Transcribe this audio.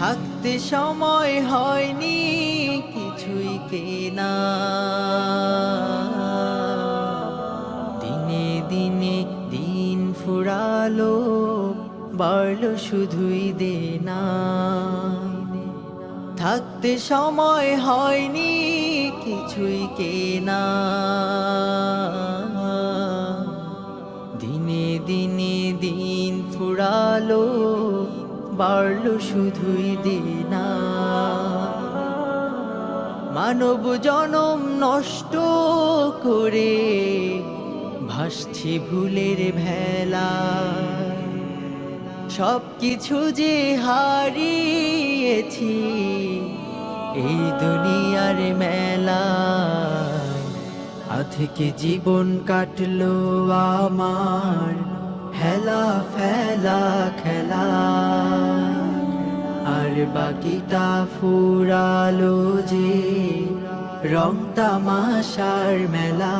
থাকতে সময় হয়নি, কিছুই কেনা। দিনে দিনে দিন ফুরালো, বাড়লো শুধুই দেনা। থাকতে সময় হয়নি, কিছুই কেনা। দিনে দিনে দিন ফুরালো বাড়লো শুধুই দেনা মানব জনম নষ্ট করে ভাসছে ভুলের ভেলা। সব কিছু যে হারিয়েছি এই দুনিয়ার মেলা। থেকে জীবন কাটলো আমার, হেলা ফেলা খেলা। বাকিটা ফুরালো যে রং তামাশার মেলা।